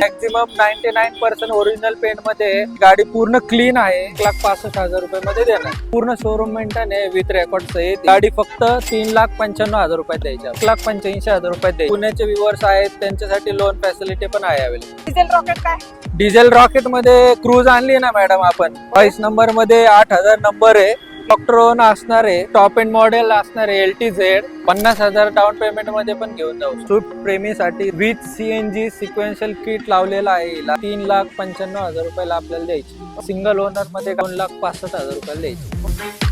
Maximum ninety nine percent original पेंटमध्ये गाडी पूर्ण clean आहे. एक लाख पासष्ट हजार रुपये मध्ये देणार पूर्ण शोरूम मेंटेन आहे विथ रेकॉर्ड सहित. गाडी फक्त तीन लाख पंच्याण्णव हजार रुपयात द्यायची एक लाख पंच्याऐंशी हजार रुपयात द्यायची पुण्याचे व्ह्युअर्स आहेत त्यांच्यासाठी लोन फॅसिलिटी पण आहे अवेलेबल डिझेल रॉकेट काय? डिझेल रॉकेटमध्ये क्रूज आणली ना मॅडम आपण. बाईस नंबरमध्ये आठ हजार नंबर आहे. डॉक्टर असणार आहे टॉप एंड मॉडेल असणार आहे एल टी झेड पन्नास हजार डाऊन पेमेंटमध्ये पण घेऊन जाऊ स्विफ्ट प्रेमीसाठी विथ सीएनजी सिक्वेन्शियल किट लावलेला आहे तीन लाख पंच्याण्णव हजार रुपयाला आपल्याला द्यायची. सिंगल ओनरमध्ये दोन लाख पासष्ट हजार रुपयाला द्यायची.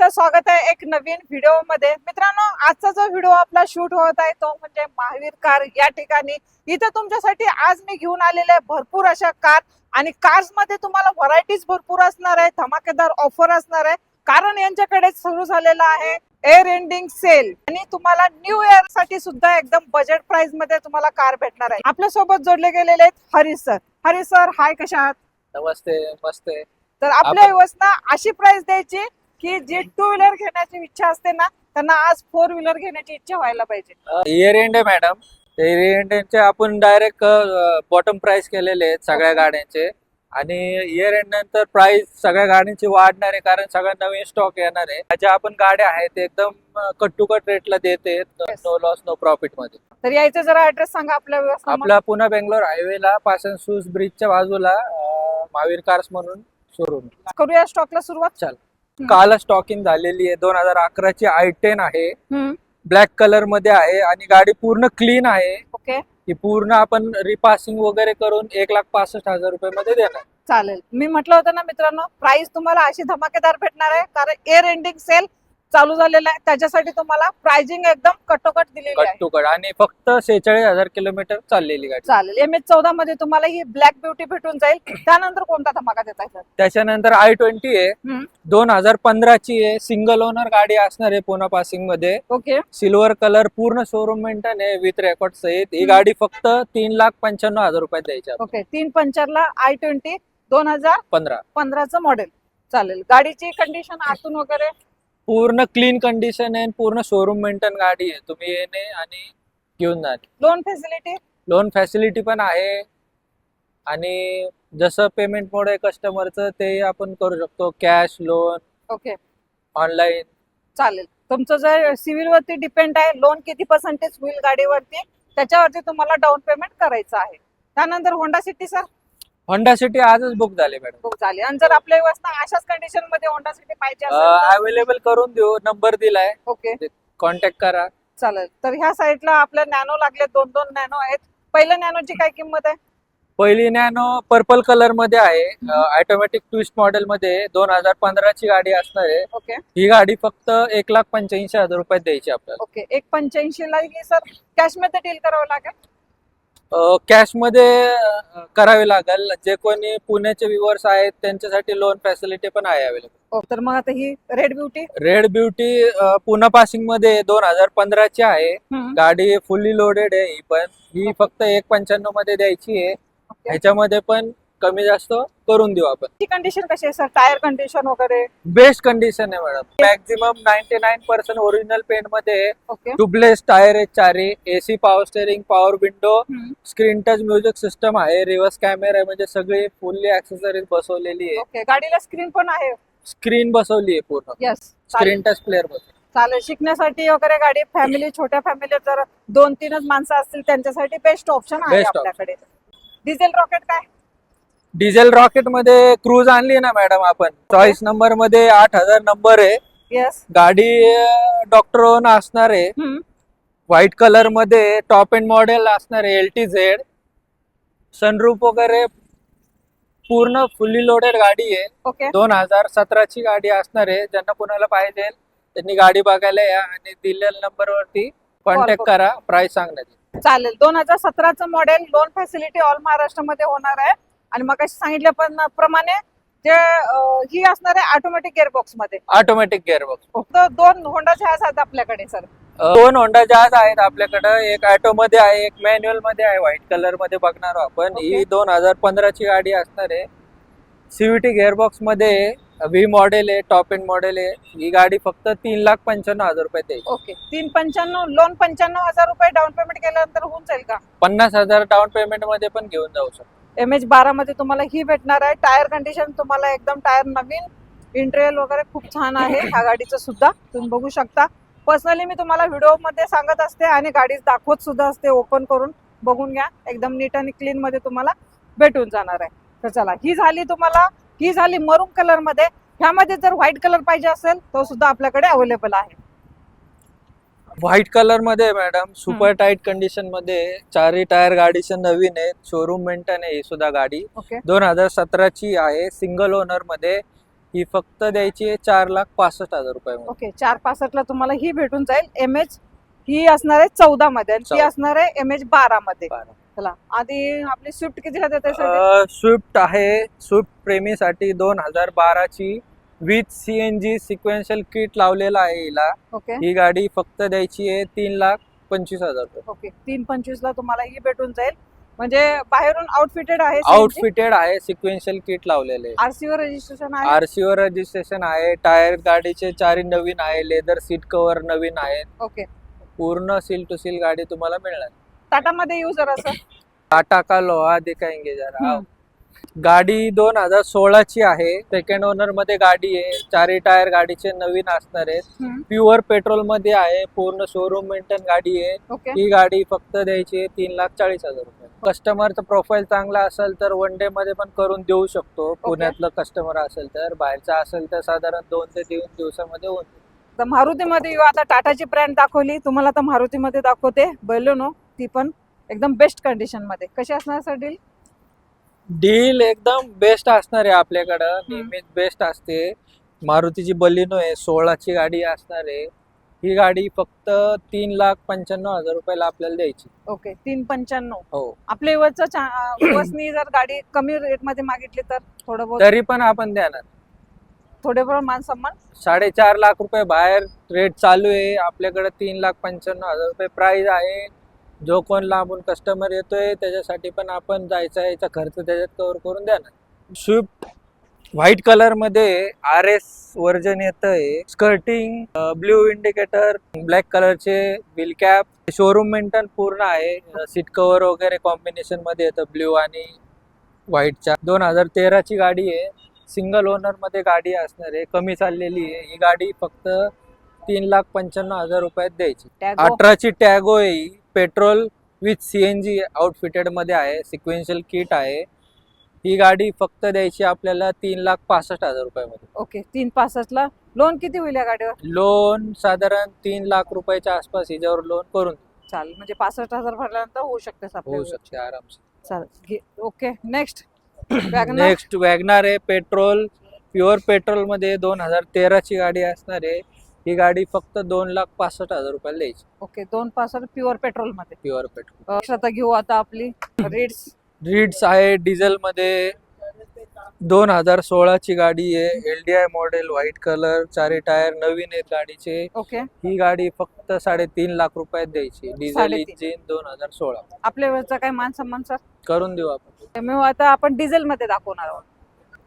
तर स्वागत आहे एक नवीन व्हिडिओमध्ये मित्रांनो आजचा जो व्हिडिओ आपला शूट होत आहे तो म्हणजे महावीर कार या ठिकाणी. इथे तुमच्यासाठी आज मी घेऊन आलेले भरपूर अशा कार आणि कार्समध्ये तुम्हाला व्हरायटीज भरपूर असणार आहे धमाकेदार ऑफर असणार आहे. कारण यांच्याकडे सुरू झालेला आहे एअर एंडिंग सेल आणि तुम्हाला न्यू इयरसाठी सुद्धा एकदम बजेट प्राइसमध्ये तुम्हाला कार भेटणार आहे. आपल्यासोबत जोडले गेलेले आहेत Harish sir. Harish sir hi कशा आहात? नमस्ते मस्त आहे. तर आपल्या व्यवस्था अशी प्राइस द्यायची की जी टू व्हीलर घेण्याची इच्छा असते ना त्यांना आज फोर व्हीलर घेण्याची इच्छा व्हायला पाहिजे. इयर एंड आहे मॅडम इयर एंडचे आपण डायरेक्ट बॉटम प्राइस केलेले आहेत सगळ्या. गाड्यांचे. आणि इयर एंड नंतर प्राइस सगळ्या गाड्यांची वाढणार आहे कारण सगळ्या नवीन स्टॉक येणार आहे. ज्या आपण गाड्या आहेत ते एकदम कट टू कट रेटला देते. नो लॉस नो प्रॉफिटमध्ये. तर यायचं जरा ऍड्रेस सांगा आपल्या व्यवस्था आपला पुणे बेंगलोर हायवेला पासन सूज ब्रिजच्या बाजूला महावीर कार्स म्हणून शोरूम करूया स्टॉकला सुरुवात. चाल. काल स्टॉकिंग झालेली आहे. दोन हजार अकराची आय टेन आहे. ब्लॅक कलरमध्ये आहे आणि गाडी पूर्ण क्लीन आहे. ओके. की पूर्ण आपण रिपासिंग वगैरे करून एक लाख पासष्ट हजार रुपये मध्ये देणार. चालेल. मी म्हटलं होतं ना मित्रांनो प्राइस तुम्हाला अशी धमाकेदार भेटणार आहे कारण एअर एंडिंग सेल चालू झालेला आहे. त्याच्यासाठी तुम्हाला प्राइसिंग एकदम कटोकट दिलेली कट आहे. टू कट आणि फक्त सेहेचाळीस हजार किलोमीटर चाललेली गाडी. चालेल. एम एच चौदा मध्ये तुम्हाला ही ब्लॅक ब्युटी भेटून जाईल. त्यानंतर कोणता धमाका देताय सर त्याच्यानंतर आय ट्वेंटी आहे. हम्म. दोन हजार पंधराची आहे. सिंगल ओनर गाडी असणार आहे पुणे पासिंगमध्ये. ओके सिल्वर कलर पूर्ण शोरूम मेंटेन आहे विथ रेकॉर्ड सहित. ही हम्म. गाडी फक्त तीन लाख पंच्याण्णव हजार रुपयात द्यायची. ओके तीन पंचरला आय ट्वेंटी दोन हजार पंधरा. पंधराचं मॉडेल चालेल. गाडीची कंडिशन आतून वगैरे? पूर्ण क्लीन कंडिशन आहे पूर्ण शोरूम मेंटेन गाडी आहे. तुम्ही येणे आणि घेऊन जाणे लोन फॅसिलिटी लोन फॅसिलिटी पण आहे. आणि जसं पेमेंट मोड आहे कस्टमरचं ते आपण करू शकतो. कॅश लोन ओके ऑनलाईन चालेल. तुमचं जर सिव्हिल वरती डिपेंड आहे लोन किती पर्सेंटेज होईल गाडीवरती त्याच्यावरती तुम्हाला डाऊन पेमेंट करायचं आहे. त्यानंतर Honda City sir Honda City आजच बुक झाले मॅडम खूप चालेल आणि जर आपल्या व्यवस्था अशाच कंडिशनमध्ये होंडा सिटी पाहिजे असेल अवेलेबल करून देऊ. नंबर दिलाय. ओके कॉन्टॅक्ट करा. चालेल. तर ह्या साईडला आपल्या नॅनो लागले. दोन दोन नॅनो आहेत. पहिल्या नॅनोची काय किंमत आहे? पहिली नॅनो पर्पल कलरमध्ये आहे. ऑटोमॅटिक ट्विस्ट मॉडेल मध्ये दोन हजार पंधराची गाडी असणार आहे. ओके ही गाडी फक्त एक लाख पंच्याऐंशी हजार रुपयात द्यायची आपल्याला. ओके एक पंच्याऐंशी ला सर कॅशमध्ये डील करावं लागेल? कॅशमध्ये अं, करावी लागेल. जे कोणी पुण्याचे व्ह्युअर्स आहेत त्यांच्यासाठी लोन फॅसिलिटी पण आहे अवेलेबल हो, तर मग आता ही red beauty red beauty Pune पासिंगमध्ये दोन हजार पंधराची आहे. गाडी फुल्ली लोडेड आहे ही पण. ही फक्त एक पंच्याण्णवमध्ये द्यायची आहे. ह्याच्यामध्ये पण कमी जास्त करून देऊ आपण. ची कंडिशन कशी आहे सर टायर कंडिशन वगैरे? बेस्ट कंडिशन आहे madam maximum ninety nine percent original पेंटमध्ये okay tubeless tyre आहे चारी AC power steering power window screen touch music system आहे रिव्हर्स कॅमेरा आहे म्हणजे सगळी फुल्ली ऍक्सेसरीज बसवलेली आहे. ओके गाडीला स्क्रीन पण आहे? स्क्रीन बसवली आहे पूर्ण. यस स्क्रीन टच प्लेअर बसवली. चालेल. शिकण्यासाठी वगैरे गाडी फॅमिली छोट्या फॅमिली जर दोन तीनच माणसं असतील त्यांच्यासाठी बेस्ट ऑप्शन आहे Best option. आपल्याकडे. डिझेल रॉकेट काय? डिझेल रॉकेटमध्ये क्रूज आणली ना मॅडम आपण. चॉईस नंबरमध्ये आठ हजार नंबर आहे. येस गाडी डॉक्टर ओन असणार आहे. व्हाईट कलरमध्ये टॉप एंड मॉडेल असणार आहे एल टी झेड सनरूफ वगैरे पूर्ण फुल्ली लोडेड गाडी आहे. ओके दोन हजार सतराची गाडी असणार आहे. ज्यांना कोणाला पाहिजे त्यांनी गाडी बघायला या आणि दिलेल्या नंबरवरती कॉन्टॅक्ट करा. करा प्राइस सांगण्यात येईल. चालेल. दोन हजार सतराचं मॉडेल लोन फॅसिलिटी ऑल महाराष्ट्रामध्ये होणार आहे. आणि मग सांगितल्या पण प्रमाणे जे ही असणार आहे ऑटोमॅटिक गेअरबॉक्समध्ये ऑटोमॅटिक गिअरबॉक्स फक्त दोन होंडा जहाज आहेत आपल्याकडे सर दोन होंडा जहाज आहेत आपल्याकडं. एक ऑटो मध्ये आहे एक मॅन्युअलमध्ये आहे. व्हाईट कलरमध्ये बघणार आपण. ही. दोन हजार पंधराची गाडी असणार आहे. सीव्हीटी गिअरबॉक्समध्ये व्ही मॉडेल आहे टॉप एंड मॉडेल आहे. ही गाडी फक्त तीन लाख पंच्याण्णव हजार रुपये द्यायची ओके तीन पंच्याण्णव लोन पंच्याण्णव हजार रुपये डाऊन पेमेंट केल्यानंतर होऊन जाईल का? पन्नास हजार डाऊन पेमेंटमध्ये पण घेऊन जाऊ शकतो. एम एच बारा मध्ये तुम्हाला ही भेटणार आहे. टायर कंडिशन तुम्हाला एकदम टायर नवीन इंटेरियल वगैरे खूप छान आहे. ह्या गाडीचं सुद्धा तुम्ही बघू शकता. पर्सनली मी तुम्हाला व्हिडिओमध्ये सांगत असते आणि गाडी दाखवत सुद्धा असते. ओपन करून बघून घ्या. एकदम नीट आणि क्लीन मध्ये तुम्हाला भेटून जाणार आहे. तर चला ही झाली तुम्हाला ही झाली मरून कलरमध्ये. ह्यामध्ये जर व्हाईट कलर पाहिजे असेल तो सुद्धा आपल्याकडे अवेलेबल आहे. व्हाईट कलरमध्ये मॅडम सुपर टाईट कंडिशनमध्ये चारही टायर गाडीचे नवीन आहेत शोरूम मेंटेन आहे ही सुद्धा गाडी. ओके दोन हजार सतराची आहे. सिंगल ओनरमध्ये ही फक्त द्यायची आहे चार लाख पासष्ट हजार रुपये ओके चार पासष्ट ला तुम्हाला ही भेटून जाईल. एम एच ही असणार आहे चौदा मध्ये आणि ती चौदा. असणार आहे एम एच बारा मध्ये. चला आधी आपली स्विफ्ट कितीला देते सर स्विफ्ट आहे. स्विफ्ट प्रेमीसाठी दोन हजार बाराची विथ सीएनजी सिक्वेन्शियल किट लावलेला आहे हिला. ओके ही गाडी फक्त द्यायची आहे तीन लाख पंचवीस हजार रुपये. ओके तीन पंचवीस ला तुम्हाला ही भेटून जाईल. म्हणजे बाहेरून आउटफिटेड आहे आउटफिटेड आहे सिक्वेन्शियल किट लावलेले. आरसी वर रजिस्ट्रेशन आहे? आरसी वर रजिस्ट्रेशन आहे टायर गाडीचे चारही नवीन आहे लेदर सीट कव्हर नवीन आहे. ओके पूर्ण सील टू सील गाडी तुम्हाला मिळणार. टाटा मध्ये येऊ जर टाटा का लोहा दिखाएंगे जरा. हम्म. गाडी दोन हजार सोळाची आहे. सेकंड ओनरमध्ये गाडी आहे. चारही टायर गाडीचे नवीन असणार आहेत. प्युअर पेट्रोलमध्ये आहे. पूर्ण शोरूम मेंटेन गाडी आहे. ही गाडी फक्त द्यायची आहे तीन लाख चाळीस हजार रुपये. कस्टमरचा प्रोफाईल चांगला असेल तर वन डे मध्ये पण करून देऊ शकतो. पुण्यातलं कस्टमर असेल तर बाहेरचा असेल तर साधारण दोन ते तीन दिवसामध्ये होऊन. तर मारुतीमध्ये येऊ. आता टाटाची ब्रँड दाखवली. तुम्हाला तर मारुतीमध्ये दाखवते. बलेनो ती पण एकदम बेस्ट कंडिशनमध्ये. कशी असणार सर डील डील एकदम बेस्ट असणार आहे आपल्याकडं. नेहमीच बेस्ट असते. मारुतीची बलिनो आहे सोळाची गाडी असणार आहे. ही गाडी फक्त तीन लाख पंच्याण्णव हजार रुपयाला आपल्याला द्यायची. ओके तीन पंच्याण्णव. हो. आपल्या वरचं वसनी जर गाडी कमी रेटमध्ये मागितली तर थोडं बहुत तरी पण आपण देणार. थोडे बहुत मान सन्मान? साडेचार लाख रुपये बाहेर रेट चालू आहे. आपल्याकडे तीन लाख पंच्याण्णव हजार रुपये प्राइस आहे. जो कोण लांबून कस्टमर येतोय त्याच्यासाठी पण आपण जायचा याचा खर्च त्याच्यात कव्हर करून द्याणार स्विफ्ट व्हाईट कलरमध्ये आर एस वर्जन येत आहे स्कर्टिंग ब्ल्यू इंडिकेटर ब्लॅक कलरचे बिल कॅप शोरूम मेंटेन पूर्ण आहे. सीट कव्हर वगैरे कॉम्बिनेशनमध्ये येतं ब्ल्यू आणि व्हाईटच्या दोन हजार तेराची गाडी आहे. सिंगल ओनरमध्ये गाडी असणार आहे. कमी चाललेली आहे. ही गाडी फक्त तीन लाख पंच्याण्णव हजार रुपयात द्यायची. अठराची टॅगो आहे पेट्रोल विथ सीएनजी आउटफिटेडमध्ये आहे सिक्वेन्शियल किट आहे. ही गाडी फक्त द्यायची आपल्याला तीन लाख पासष्ट हजार रुपयामध्ये. ओके तीन पासष्ट ला लोन किती होईल या गाडीवर? लोन साधारण तीन लाख रुपयाच्या आसपास हिच्यावर लोन करून चालेल म्हणजे पासष्ट हजार भरल्यानंतर होऊ शकते होऊ शकते आरामसे. चालेल okay next Wagon R next Wagon R आहे पेट्रोल प्युअर पेट्रोलमध्ये दोन हजार तेराची गाडी असणार आहे. ही गाडी फक्त दोन लाख पासष्ट हजार रुपयाला द्यायची. ओके दोन पासष्ट प्युअर पेट्रोलमध्ये प्युअर पेट्रोल. अं, आता घेऊ आता आपली रीड्स रीड्स आहे डिझेल मध्ये दोन हजार सोळाची गाडी आहे. L D I model white colour चारी टायर नवीन आहेत गाडीचे. ओके. ही गाडी फक्त साडेतीन लाख रुपयात द्यायची. डिझेल साडेतीन. इंजिन दोन हजार सोळा. आपल्या वेळचा काय मान सन्मान सर? करून देऊ आपण. आता आपण डिझेल मध्ये दाखवणार आहोत.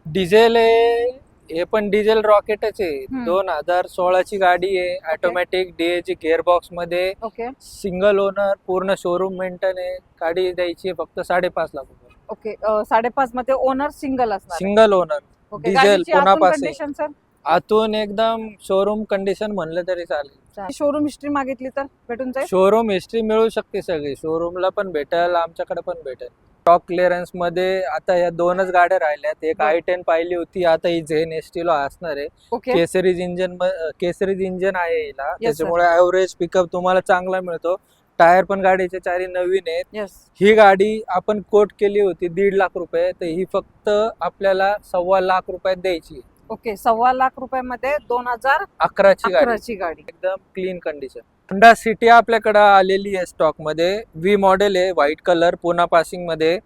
डिझेल आहे हे पण डिझेल रॉकेटच आहे. दोन हजार सोळाची गाडी आहे. ऑटोमॅटिक डीएची गिअर बॉक्समध्ये ओके सिंगल ओनर पूर्ण शोरूम मेंटेन आहे. गाडी द्यायची फक्त साडेपाच लाख रुपये. ओके साडेपाच मध्ये ओनर सिंगल असणार सिंगल ओनर डिझेल, पुन्हा आतून एकदम शोरूम कंडिशन म्हणलं तरी चालेल. शोरूम हिस्ट्री मागितली तर भेटून जाईल? शोरूम हिस्ट्री मिळू शकते सगळी. शोरूमला पण भेटेल आमच्याकडे पण भेटेल. स्टॉक क्लिअरन्समध्ये आता या दोनच गाड्या राहिल्यात एक. आय टेन पाहिली होती आता ही झेन एस टी ला असणार आहे. केसरीज इंजन केसरीज इंजन आहे हिला. त्याच्यामुळे ऍव्हरेज पिकअप तुम्हाला चांगला मिळतो. टायर पण गाडीचे चारी नवीन आहेत. ही गाडी आपण कोट केली होती दीड लाख रुपये. तर ही फक्त आपल्याला सव्वा लाख रुपयात द्यायची. ओके सव्वा लाख रुपयामध्ये दोन हजार अकराची गाडी. एकदम क्लीन कंडिशन होंडा सिटी आपल्याकडे आलेली आहे स्टॉकमध्ये. व्ही मॉडेल आहे व्हाईट कलर पुन्हा पासिंगमध्ये.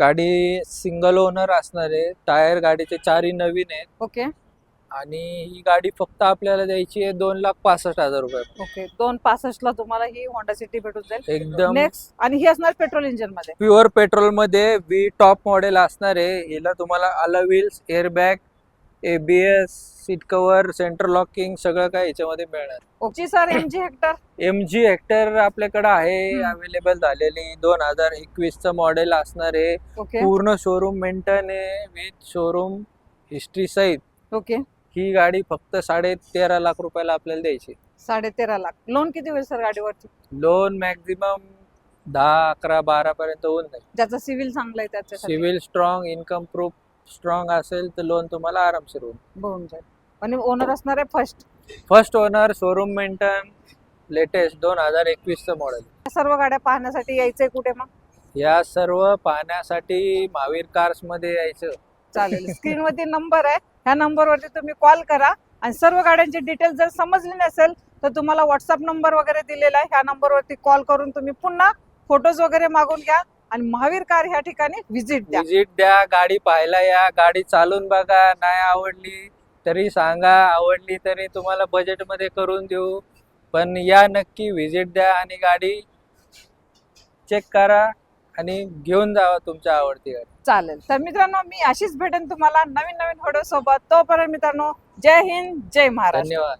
गाडी सिंगल ओनर असणार आहे. टायर गाडीचे चारही नवीन आहेत. ओके. आणि ही गाडी फक्त आपल्याला द्यायची आहे दोन लाख पासष्ट हजार रुपये. ओके. दोन पासष्ट ला तुम्हाला ही होंडा सिटी भेटून जाईल. एकदम. नेक्स्ट आणि ही असणार पेट्रोल इंजिनमध्ये. प्युअर पेट्रोलमध्ये व्ही टॉप मॉडेल असणार आहे. हिला तुम्हाला आला wheels airbag ABS seat cover centre locking सगळं काय याच्यामध्ये मिळणार. Okay. Sir M G Hector M G Hector आपल्याकडे आहे हम्म. अवेलेबल झालेली. दोन हजार एकवीस च मॉडेल असणार आहे. ओके. पूर्ण शोरूम मेंटेन आहे विथ शोरूम हिस्ट्री सहित. ओके. ही गाडी फक्त साडे तेरा लाख रुपयाला आपल्याला द्यायची. साडे तेरा लाख. लोन किती होईल सर गाडीवरती? लोन मॅक्झिमम दहा अकरा बारा पर्यंत होऊन जाईल. ज्याचा सिव्हिल चांगला आहे त्याच्यासाठी. Civil strong income proof strong असेल तर लोन तुम्हाला आरामशीर होईल. होऊन जाईल आणि ओनर असणार आहे first first owner showroom maintain latest दोन हजार एकवीसचं मॉडेल सर्व गाड्या पाहण्यासाठी यायचंय कुठे मग? या सर्व पाहण्यासाठी महावीर कार्समध्ये यायचं. चालेल. स्क्रीनवरती नंबर आहे. ह्या नंबरवरती तुम्ही कॉल करा. आणि सर्व गाड्यांची डिटेल जर समजली नसेल तर तुम्हाला व्हॉट्सअप नंबर वगैरे दिलेला आहे. ह्या नंबरवरती कॉल करून तुम्ही पुन्हा फोटोज वगैरे मागून घ्या. आणि महावीर कार ह्या ठिकाणी व्हिजिट द्या. विजिट द्या गाडी पाहायला या गाडी चालून बघा नाही आवडली तरी सांगा आवडली तरी तुम्हाला बजेटमध्ये करून देऊ. पण या नक्की व्हिजिट द्या आणि गाडी चेक करा आणि घेऊन जावा तुमच्या आवडती गाडी. चालेल. तर मित्रांनो मी अशीच भेटेन तुम्हाला नवीन नवीन व्हिडिओ सोबत तोपर्यंत मित्रांनो जय हिंद जय महाराष्ट्र. धन्यवाद.